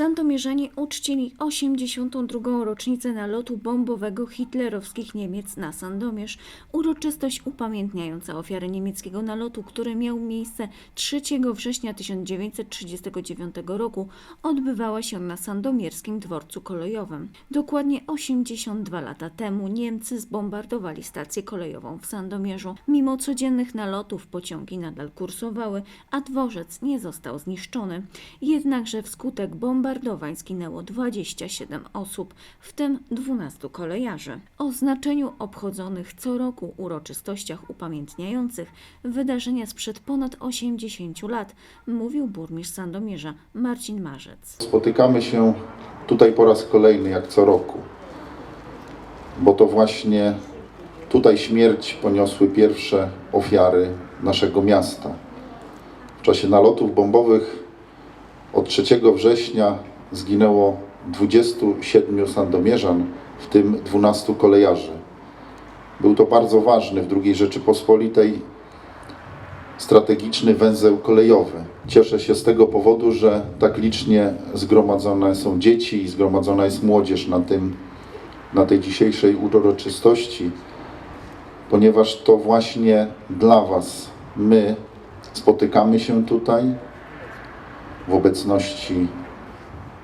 Sandomierzanie uczcili 82. rocznicę nalotu bombowego hitlerowskich Niemiec na Sandomierz. Uroczystość upamiętniająca ofiary niemieckiego nalotu, który miał miejsce 3 września 1939 roku, odbywała się na sandomierskim dworcu kolejowym. Dokładnie 82 lata temu Niemcy zbombardowali stację kolejową w Sandomierzu. Mimo codziennych nalotów pociągi nadal kursowały, a dworzec nie został zniszczony. Jednakże wskutek bombardowań zginęło 27 osób, w tym 12 kolejarzy. O znaczeniu obchodzonych co roku uroczystościach upamiętniających wydarzenia sprzed ponad 80 lat mówił burmistrz Sandomierza Marcin Marzec. Spotykamy się tutaj po raz kolejny, jak co roku, bo to właśnie tutaj śmierć poniosły pierwsze ofiary naszego miasta. W czasie nalotów bombowych od 3 września zginęło 27 sandomierzan, w tym 12 kolejarzy. Był to bardzo ważny w II Rzeczypospolitej strategiczny węzeł kolejowy. Cieszę się z tego powodu, że tak licznie zgromadzone są dzieci i zgromadzona jest młodzież na, tym, na tej dzisiejszej uroczystości, ponieważ to właśnie dla Was my spotykamy się tutaj w obecności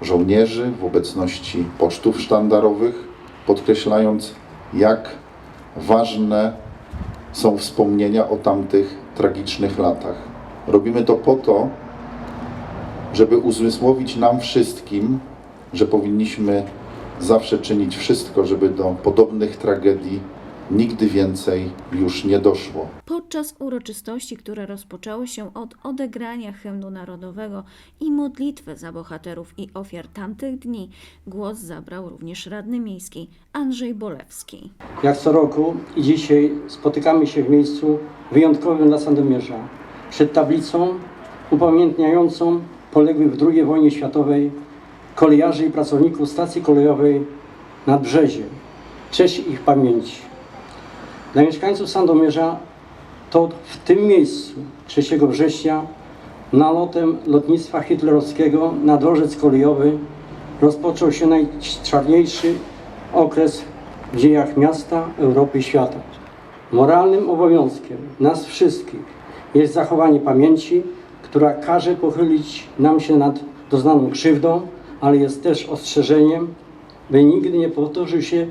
żołnierzy, w obecności pocztów sztandarowych, podkreślając, jak ważne są wspomnienia o tamtych tragicznych latach. Robimy to po to, żeby uzmysłowić nam wszystkim, że powinniśmy zawsze czynić wszystko, żeby do podobnych tragedii nigdy więcej już nie doszło. Podczas uroczystości, które rozpoczęły się od odegrania hymnu narodowego i modlitwy za bohaterów i ofiar tamtych dni, głos zabrał również radny miejski Andrzej Bolewski. Jak co roku i dzisiaj spotykamy się w miejscu wyjątkowym dla Sandomierza. Przed tablicą upamiętniającą poległych w II wojnie światowej kolejarzy i pracowników stacji kolejowej nad Brzeziem. Cześć ich pamięci. Dla mieszkańców Sandomierza to w tym miejscu 3 września nalotem lotnictwa hitlerowskiego na dworzec kolejowy rozpoczął się najczarniejszy okres w dziejach miasta, Europy i świata. Moralnym obowiązkiem nas wszystkich jest zachowanie pamięci, która każe pochylić nam się nad doznaną krzywdą, ale jest też ostrzeżeniem, by nigdy nie powtórzył się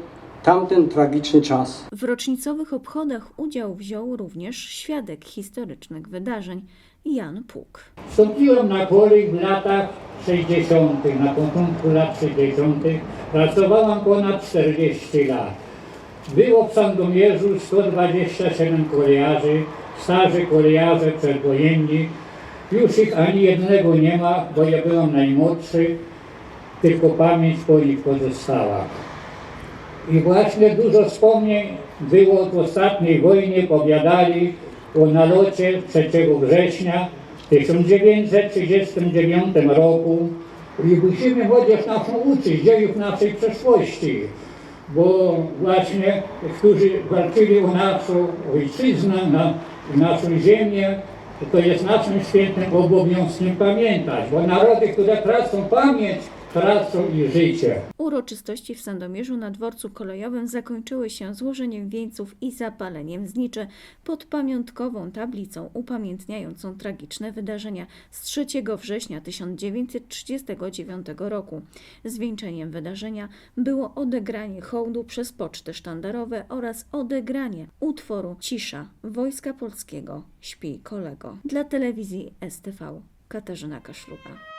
tamten tragiczny czas. W rocznicowych obchodach udział wziął również świadek historycznych wydarzeń Jan Puk. Wstąpiłem na kolej w latach 60., na początku lat 60. Pracowałam ponad 40 lat. Było w Sandomierzu 127 kolejarzy, starzy kolejarze przedwojenni. Już ich ani jednego nie ma, bo ja byłem najmłodszy, tylko pamięć po nich pozostała. I właśnie dużo wspomnień było w ostatniej wojnie, powiadali o nalocie 3 września 1939 roku. I musimy chociaż naszą uczyć dziejów naszej przeszłości, bo właśnie, którzy walczyli o naszą ojczyznę, na, naszą ziemię, to jest naszym świętym obowiązkiem pamiętać, bo narody, które tracą pamięć, tracą i. Uroczystości w Sandomierzu na dworcu kolejowym zakończyły się złożeniem wieńców i zapaleniem zniczy pod pamiątkową tablicą upamiętniającą tragiczne wydarzenia z 3 września 1939 roku. Zwieńczeniem wydarzenia było odegranie hołdu przez poczty sztandarowe oraz odegranie utworu Cisza Wojska Polskiego Śpij kolego dla telewizji STV Katarzyna Kaszluga.